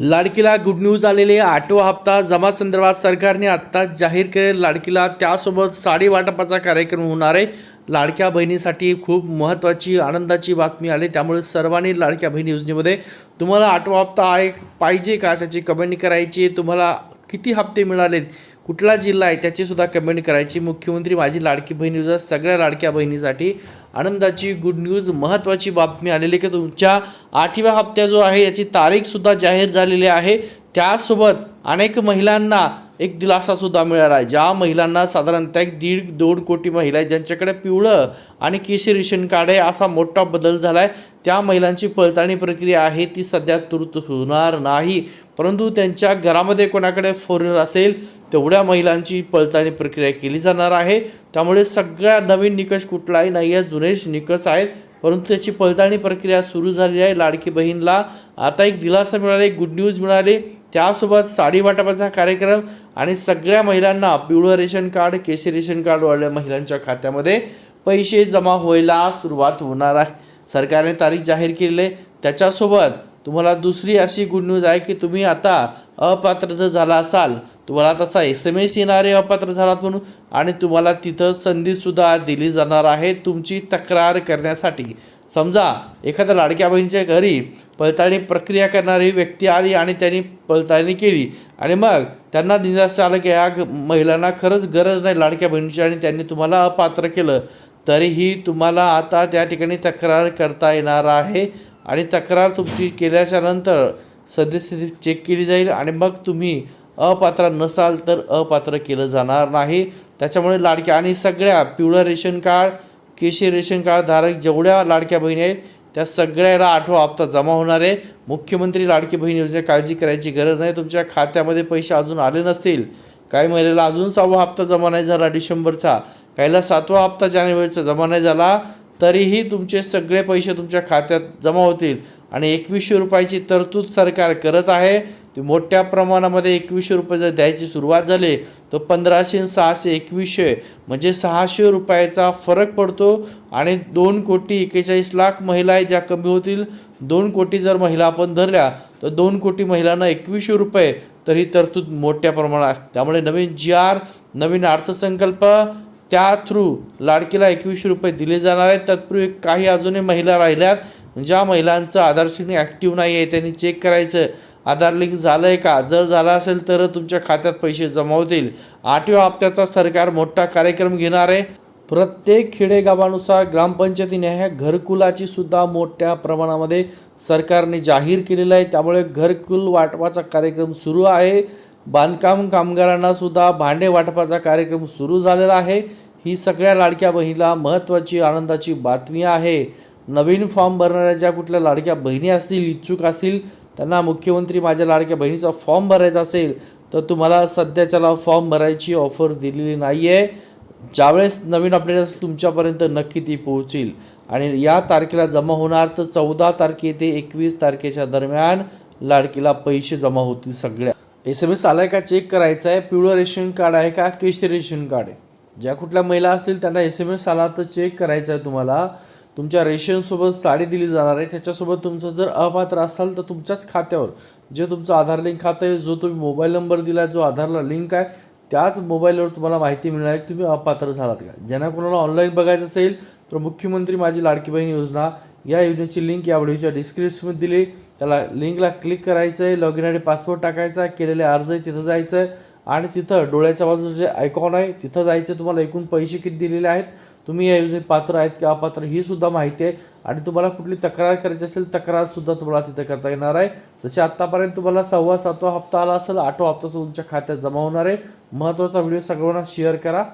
लाडकीला good news आलेले आठवा हप्ता जमा संदर्भात सरकारने आत्ताच जाहीर केले लाडकीला त्यासोबत साडी वाटपाचा कार्यक्रम होणार आहे. लाडक्या बहिणीसाठी खूप महत्त्वाची आनंदाची बातमी आली. त्यामुळे सर्वांनी लाडक्या बहिणी योजनेमध्ये तुम्हाला आठवा हप्ता आहे पाहिजे का? त्याची कमेंट करायची तुम्हाला किती हप्ते मिळालेत? कुठला जिल्हा आहे त्याचीसुद्धा कमेंट करायची. मुख्यमंत्री माझी लाडकी बहीण न्यूज सगळ्या लाडक्या बहिणीसाठी आनंदाची गुड न्यूज महत्त्वाची बातमी आलेली आहे की तुमच्या आठव्या हप्त्या जो आहे याची तारीखसुद्धा जाहीर झालेली आहे. त्यासोबत अनेक महिलांना एक दिलासा सुद्धा मिळाला आहे. ज्या महिलांना साधारणतः एक दीड दोन कोटी महिला आहे ज्यांच्याकडे पिवळं आणि केशी रेशन कार्ड आहे असा मोठा बदल झाला आहे त्या महिलांची पडताळणी प्रक्रिया आहे ती सध्या तूर्त होणार नाही. परंतु त्यांच्या घरामध्ये कोणाकडे फोर व्हीलर असेल तेवढ्या महिलांची पडताळणी प्रक्रिया केली जाणार आहे. त्यामुळे सगळ्या नवीन निकष कुठलाही नाही आहे जुनेच निकष आहेत. परंतु त्याची पडताळणी प्रक्रिया सुरू झाली आहे लाडकी बहीणला. आता एक दिलासा मिळाला गुड न्यूज मिळाली. त्यासोबत साडी वाटपाचा कार्यक्रम आणि सगळ्या महिलांना पिवळं रेशन कार्ड केशी रेशन कार्ड वाढल्या महिलांच्या खात्यामध्ये पैसे जमा व्हायला सुरुवात होणार आहे. सरकारने तारीख जाहीर केलेली आहे. त्याच्यासोबत तुम्हाला दुसरी अशी गुड न्यूज आहे की तुम्ही आता अपात्र जर झाला असाल. तुम्हाला तसा एस एम एस येणारे अपात्र झालात म्हणून. आणि तुम्हाला तिथं संधीसुद्धा दिली जाणार आहे तुमची तक्रार करण्यासाठी. समजा एखाद्या लाडक्या बहिणीच्या घरी पडताळणी प्रक्रिया करणारी व्यक्ती आली आणि त्यांनी पडताळणी केली आणि मग त्यांना निराश आलं की ह्या महिलांना खरंच गरज नाही लाडक्या बहिणीची आणि त्यांनी तुम्हाला अपात्र केलं तरीही तुम्हाला आता त्या ठिकाणी तक्रार करता येणार आहे आणि तक्रार तुमची केल्याच्यानंतर सद्यस्थिती चेक केली जाईल आणि मग तुम्ही अपात्र नसाल तर अपात्र केलं जाणार नाही. त्याच्यामुळे लाडक्या आणि सगळ्या पिवळं रेशन कार्ड केशरी रेशन कार्ड धारक जेवढ्या लाडक्या बहिणी आहेत त्या सगळ्याला आठवा हप्ता जमा होणार आहे. मुख्यमंत्री लाडकी बहीण योजना काळजी करायची गरज नाही. तुमच्या खात्यामध्ये पैसे अजून आले नसतील. काही महिलेला अजून सहावा हप्ता जमा नाही झाला डिसेंबरचा. काहीला सातवा हप्ता जानेवारीचा जमा नाही झाला तरीही तुमचे सगळे पैसे तुमच्या खात्यात जमा होतील. आणि एकवीसशे रुपयाची तरतूद सरकार करत आहे. ती मोठ्या प्रमाणामध्ये एकवीसशे रुपये जर द्यायची सुरुवात झाली तर पंधराशे सहाशे एकवीसशे म्हणजे सहाशे रुपयाचा फरक पडतो आणि दोन कोटी एकेचाळीस लाख महिला आहे ज्या कमी होतील दोन कोटी जर महिला आपण धरल्या तर दोन कोटी महिलांना एकवीसशे रुपये तर ही तरतूद मोठ्या प्रमाणात त्यामुळे नवीन जी आर नवीन अर्थसंकल्प त्या थ्रू लाडकीला एकवीसशे रुपये दिले जाणार आहेत. तत्पूर्वी काही अजूनही महिला राहिल्यात ज्या महिलांचं आधार ॲक्टिव्ह नाही आहे त्यांनी चेक करायचं. आधार लिंक झालं आहे का? जर झालं असेल तर तुमच्या खात्यात पैसे जमा होतील. आठव्या हप्त्याचा सरकार मोठा कार्यक्रम घेणार आहे. प्रत्येक खेडेगावानुसार ग्रामपंचायतीने ह्या घरकुलाची सुद्धा मोठ्या प्रमाणामध्ये सरकारने जाहीर केलेलं आहे. त्यामुळे घरकुल वाटपाचा कार्यक्रम सुरू आहे. बांधकाम कामगारांना सुद्धा भांडे वाटपाचा कार्यक्रम सुरू झालेला आहे. ही सगळ्या लाडक्या बहिणीला महत्त्वाची आनंदाची बातमी आहे. नवीन फॉर्म भरणाऱ्या ज्या कुठल्या लाडक्या बहिणी असतील इच्छुक असतील त्यांना मुख्यमंत्री माझ्या लाडक्या बहिणीचा फॉर्म भरायचा असेल तर तुम्हाला सध्याच्याला फॉर्म भरायची ऑफर दिलेली नाही आहे ज्यावेळेस नवीन अपडेट असेल तुमच्यापर्यंत नक्की ती पोहोचेल. आणि या तारखेला जमा होणार तर चौदा तारखे ते एकवीस तारखेच्या दरम्यान लाडकीला पैसे जमा होतील सगळ्या. एस एम एस आलाय का? चेक करायचं आहे पिवळं रेशन कार्ड आहे का? केशरी रेशन कार्ड आहे. ज्या कुठल्या महिला असतील त्यांना एस एम एस आला तर चेक करायचं आहे तुम्हाला. तुमच्या रेशनसोबत साडी दिली जाणार आहे. त्याच्यासोबत तुमचं जर अपात्र असाल तर तुमच्याच खात्यावर जे तुमचं आधार लिंक खातं आहे जो तुम्ही मोबाईल नंबर दिला जो आधारला लिंक आहे त्याच मोबाईलवर तुम्हाला माहिती मिळणार आहे. की तुम्ही अपात्र झालात का? ज्यांना कोणाला ऑनलाईन बघायचं असेल तर मुख्यमंत्री माझी लाडकी बहीण योजना या योजनेची लिंक या व्हिडिओच्या डिस्क्रिप्शनमध्ये दिली. त्याला लिंकला क्लिक करायचं आहे लॉग इन आणि पासपोर्ट टाकायचा केलेले अर्ज आहे तिथं जायचं आहे आणि तिथं डोळ्याच्या बाजूचं जे आयकॉन आहे तिथं जायचं तुम्हाला एकूण पैसे किती दिलेले आहेत? तुम्ही या योजनेत पात्र आहेत की अपात्र ही सुद्धा माहिती आहे. आणि तुम्हाला कुठली तक्रार करायची असेल तक्रार सुद्धा तुम्हाला तिथं करता येणार आहे. जसे आत्तापर्यंत तुम्हाला सव्वा सातवा हप्ता आला असेल आठवा हप्ता तुमच्या खात्यात जमा होणार आहे. महत्त्वाचा व्हिडिओ सगळ्यांना शेअर करा.